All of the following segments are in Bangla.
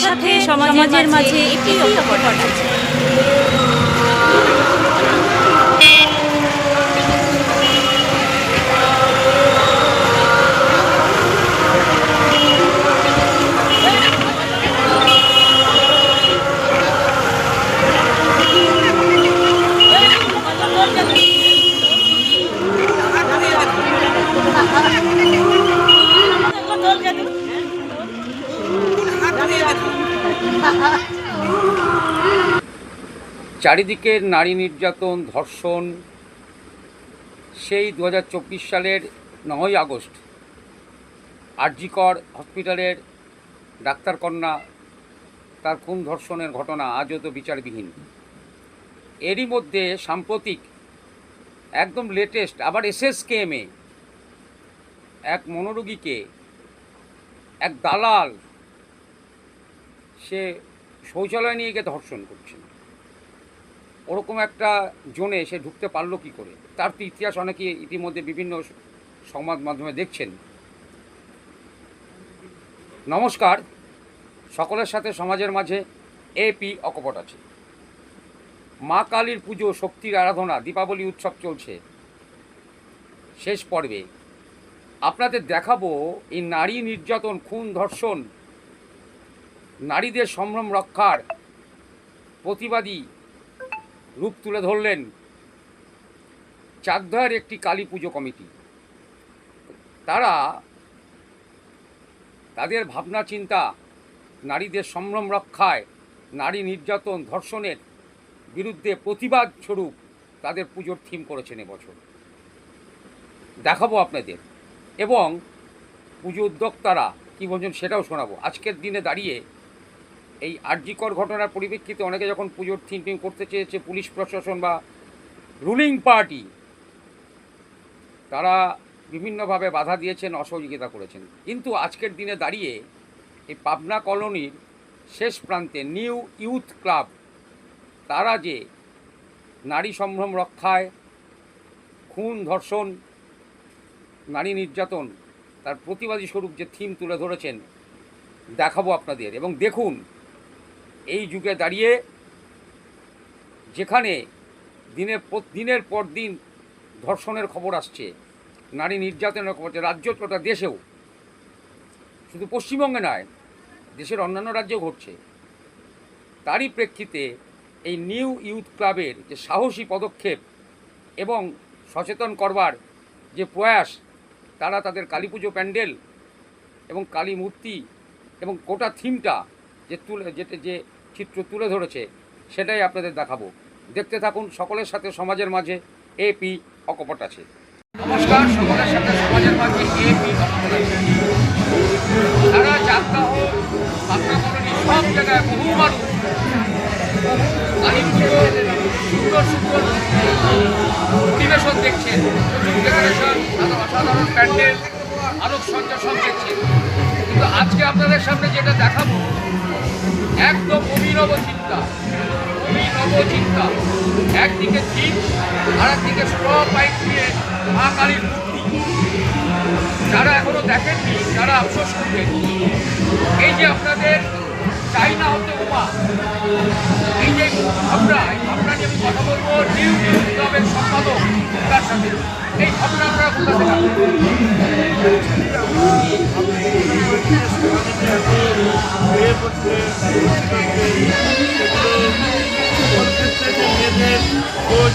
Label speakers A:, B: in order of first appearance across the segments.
A: সাথে সমাজের মাঝে একটি অকপট
B: চারিদিকে নারী নির্যাতন, ধর্ষণ, সেই দু হাজার চব্বিশ সালের নয়ই আগস্ট আরজিকর হসপিটালের ডাক্তারকন্যা, তার খুন ধর্ষণের ঘটনা আজও তো বিচারবিহীন। এরই মধ্যে সাম্প্রতিক, একদম লেটেস্ট আবার এসএসকেএমে এক মনোরোগীকে, এক দালাল, সে শৌচালয় নিয়ে গিয়ে ধর্ষণ করছেন। ওরকম একটা জোনে সে ঢুকতে পারল কি করে? তার তো ইতিহাস অনেকে ইতিমধ্যে বিভিন্ন সংবাদ মাধ্যমে দেখছেন। নমস্কার, সকলের সাথে সমাজের মাঝে এপি অকপট আছে। মা কালীর পুজো, শক্তির আরাধনা, দীপাবলি উৎসব চলছে। শেষ পর্বে আপনাদের দেখাবো এই নারী নির্যাতন, খুন, ধর্ষণ, নারীদের সম্ভ্রম রক্ষার প্রতিবাদী রূপ তুলে ধরলেন চাকদহের একটি কালী পুজো কমিটি। তারা তাদের ভাবনা, চিন্তা, নারীদের সম্ভ্রম রক্ষায়, নারী নির্যাতন, ধর্ষণের বিরুদ্ধে প্রতিবাদ স্বরূপ তাদের পুজোর থিম করেছেন এবছর। দেখাবো আপনাদের। এবং পুজো উদ্যোক্তারা কী বলছেন সেটাও শোনাবো। আজকের দিনে দাঁড়িয়ে এই আর্যিকর ঘটনার পরিপ্রেক্ষিতে অনেকে যখন পুজোর টিম করতে চেয়েছে, পুলিশ প্রশাসন বা রুলিং পার্টি তারা বিভিন্নভাবে বাধা দিয়েছেন, অসহযোগিতা করেছেন। কিন্তু আজকের দিনে দাঁড়িয়ে এই পাবনা কলোনির শেষ প্রান্তে নিউ ইউথ ক্লাব তারা যে নারী সম্ভ্রম রক্ষায়, খুন, ধর্ষণ, নারী নির্যাতন, তার প্রতিবাদী স্বরূপ যে থিম তুলে ধরেছেন, দেখাবো আপনাদের। এবং দেখুন এই যুগে দাঁড়িয়ে যেখানে দিনের দিনের পর দিন ধর্ষণের খবর আসছে, নারী নির্যাতনের খবর আসছে, রাজ্য তথা দেশেও। শুধু পশ্চিমবঙ্গে নয়, দেশের অন্যান্য রাজ্যেও ঘটছে। তারই প্রেক্ষিতে এই নিউ ইউথ ক্লাবের যে সাহসী পদক্ষেপ এবং সচেতন করবার যে প্রয়াস, তারা তাদের কালী পুজো প্যান্ডেল এবং কালী মূর্তি এবং গোটা থিমটা যে তুলে, যেটা যে চিত্র তুলে ধরেছে, সেটাই আপনাদের দেখাবো। দেখতে থাকুন, সকলের সাথে সমাজের মাঝে এপি অকপট আছে। নমস্কার, সকলের সাথে সমাজের মাঝে এপি সারা যাত্রা হোক পাবনা কলোনি সব জায়গায় বহু মানুষ সুন্দর সুন্দর পরিবেশন দেখছেন অসাধারণ প্যান্ডেল আলোকসজ্জা সব দেখছেন। কিন্তু আজকে আপনাদের সামনে যেটা দেখাবো, একদম অভিনব চিন্তা অভিনব চিন্তা একদিকে চিন আর একদিকে স্ট্র পাইপ দিয়ে মা কালীর যারা এখনও দেখেননি, তারা আফসোস করবেন। এই যে আপনাদের চাইনা হতে উমা এই যে ভাবনা এই ভাবনা নিয়ে আমি কথা বলব, নিউ নিউ ক্লাবের সম্পাদক তার সাথে এই ভাবনা আপনারা কোথা থেকে?
C: মেয়েদের খোঁজ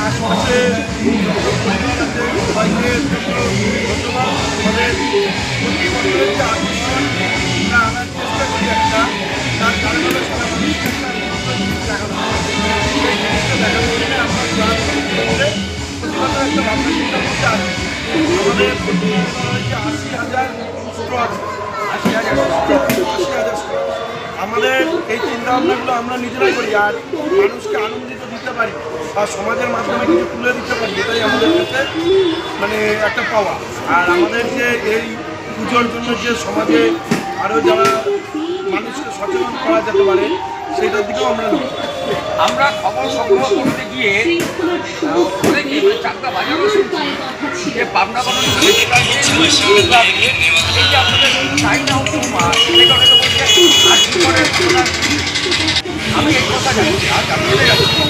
C: আশেপাশে সবাইকে ধন্যবাদ আমাদের প্রতিবন্ধের একটা তার কারণ হলো সারা আশি হাজার আশি হাজার আশি হাজার আমাদের এই চিন্তা ভাবনাগুলো আমরা নিজেরাই করি আর মানুষকে আনন্দিত দিতে পারি বা সমাজের মাধ্যমে কিছু তুলে দিতে পারি, এটাই আমাদের কাছে মানে একটা পাওয়া আর আমাদের যে এই পুজোর জন্য যে সমাজে আরও যারা মানুষকে সচেতন করা যেতে পারে, সেটার দিকেও আমরা।
B: আমরা খবর সংগ্রহ করতে গিয়ে অনেকে চাকরা বাজারও শুনছি। যে পাবনা আপনাদের আমি এই কথা জানি। আজ যাচ্ছি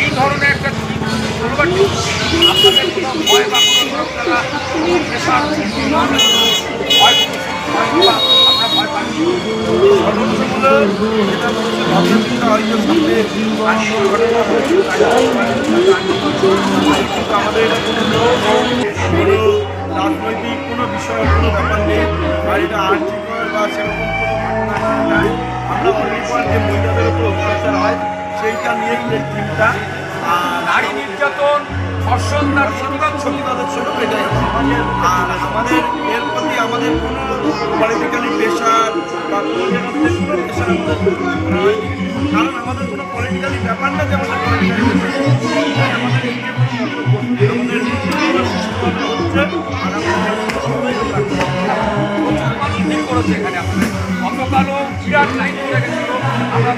B: এই ধরনের একটা আপনাদের কোনো ভয় বা কোনো ভয়
C: আমাদের এটা কোনো রাজনৈতিক কোনো বিষয় কোনো ব্যাপার নেই আর এটা আর্থিকর বা সেরকম কোনো নাই আমরা যে মহিলাদের উপর অত্যাচার হয় সেইটা নিয়েই এই
B: নারী নির্যাতন ধর্ষণ তার প্রতিবাদ
C: সত্যিকারের স্বরূপ এটাই আর আমাদের এর প্রতি আমাদের কোনো পলিটিক্যালি প্রেশার বা কোনো প্রেশার কারণ আমাদের কোনো পলিটিক্যালি ব্যাপার না যে আমাদের
B: লাইন আমরা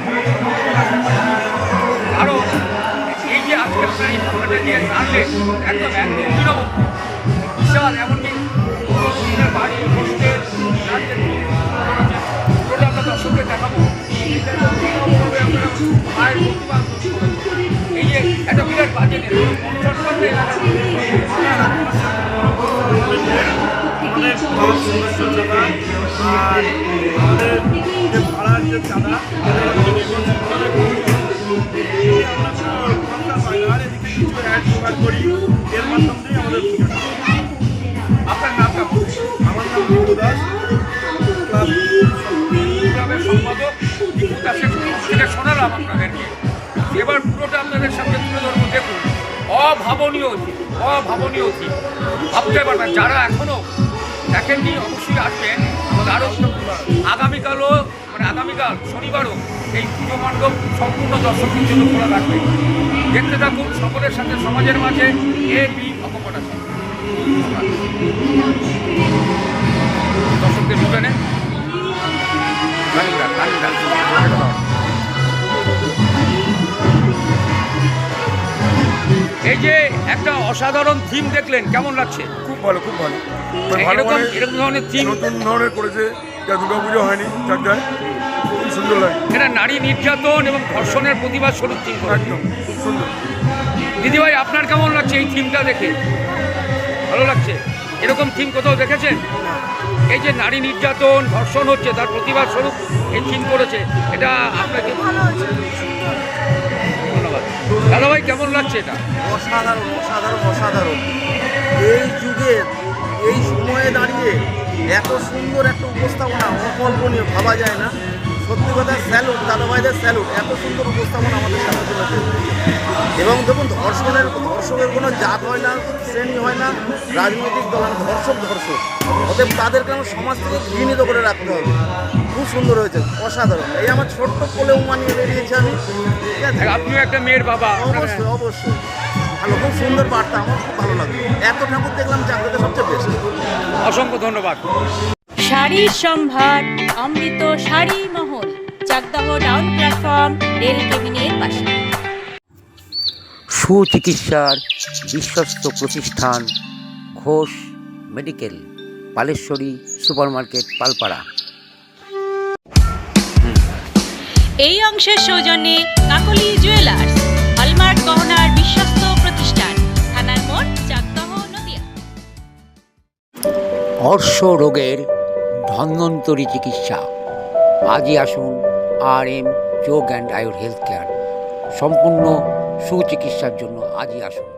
B: এই যে আজকে এই ঘটনাটা নিয়ে জানলেন একদম একদম বিশাল এমনকি দর্শককে দেখাবো। মায়ের প্রতিবাদ। এই যে একটা বিরাট অনুষ্ঠান করতে
C: আমাদের আর আমাদের যে ভাড়ার যে চাঁদা আমরা কোনো আর এদিকে কিছু অ্যাড করি। এর মাধ্যম আমাদের
B: শোনালাম আপনাদেরকে। এবার পুরোটা আপনাদের সামনে তুলে ধরবো। দেখুন, অভাবনীয় থিম অভাবনীয় থিম ভাবতে পারবেন যারা এখনও দেখেননি, অবশ্যই আসবেন। আমাদের আরও আগামীকালও মানে আগামীকাল, শনিবারও এই পুজো মণ্ডপ সম্পূর্ণ দর্শকদের জন্য খোলা রাখবে দেখতে থাকুন, সকলের সাথে, সমাজের মাঝে এ বি অকপটা দর্শকদের ঢুকে নেন এই যে একটা অসাধারণ থিম দেখলেন কেমন লাগছে?
D: খুব ভালো খুব ভালো। মানে
B: এরকম এরকম ধরনের থিম
D: নতুন ধরনের করেছে যা দুর্গা হয়নি চারটায়। খুব সুন্দর লাগে।
B: এটা নারী নির্যাতন এবং ধর্ষণের প্রতিবাদ স্বরূপ থিম
D: একদম খুব সুন্দর।
B: দিদিভাই আপনার কেমন লাগছে এই থিমটা দেখে? ভালো লাগছে? এরকম থিম কোথাও দেখেছেন? এই যে নারী নির্যাতন ধর্ষণ হচ্ছে তার প্রতিবাদ স্বরূপ এই থিম করেছে। এটা আপনাকে দাদাভাই কেমন লাগছে এটা?
E: অসাধারণ অসাধারণ অসাধারণ। এই যুগে, এই সময়ে দাঁড়িয়ে এত সুন্দর একটা উপস্থাপনা অকল্পনীয় ভাবা যায় না। সত্যি কথা স্যালুট দাদাভাইদের স্যালুট এত সুন্দর উপস্থাপন আমাদের সামনে চলেছে এবং দেখুন ধর্ষণের ধর্ষকের কোনো জাত হয় না শ্রেণি হয় না রাজনৈতিক দল হয় ধর্ষক ধর্ষক। অতএব তাদেরকে আমার সমাজ থেকে ঘৃণিত করে রাখতে হবে। খুব সুন্দর হয়েছে অসাধারণ। এই আমার ছোট্ট কোলে উমা নিয়ে বেরিয়েছি আমি। ঠিক আছে?
B: আপনিও একটা মেয়ের বাবা
E: অবশ্যই অবশ্যই। ভালো খুব সুন্দর বার্তা আমার খুব ভালো লাগল এত ঠাকুর দেখলাম চাকরিতে সবচেয়ে বেশি
B: অসংখ্য ধন্যবাদ।
A: শাড়ির সম্ভার অমৃত শাড়ি মহল। চাকদাহ ডাউন প্ল্যাটফর্ম রেল কেবিনের পাশে।
F: সুচিকিৎসার বিশ্বস্ত প্রতিষ্ঠান ঘোষ মেডিকেল পালেশ্বরী সুপারমার্কেট পালপাড়া।
A: এই অংশের সৌজন্যে কাকলি জুয়েলার্স হলমার্ক গহনার বিশ্বস্ত প্রতিষ্ঠান থানার মোড় চাকদাহ নদিয়া।
F: অর্শ রোগের ধন্বন্তরী চিকিৎসা। আজই আসুন R M Yog and Ayur health care সম্পূর্ণ সুচিকিৎসার জন্য আজই আসুন।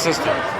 B: system.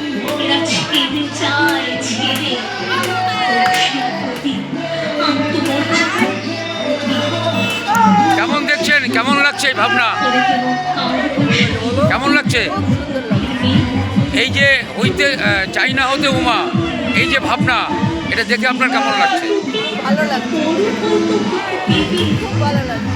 B: লাগছে এই ভাবনা? কেমন লাগছে? এই যে হইতে আহ, চাইনা হতে উমা এই যে ভাবনা এটা দেখে আপনার কেমন লাগছে?
G: ভালো লাগছে। ভালো লাগছে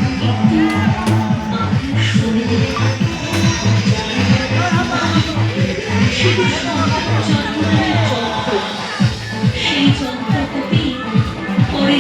H: সেই পরে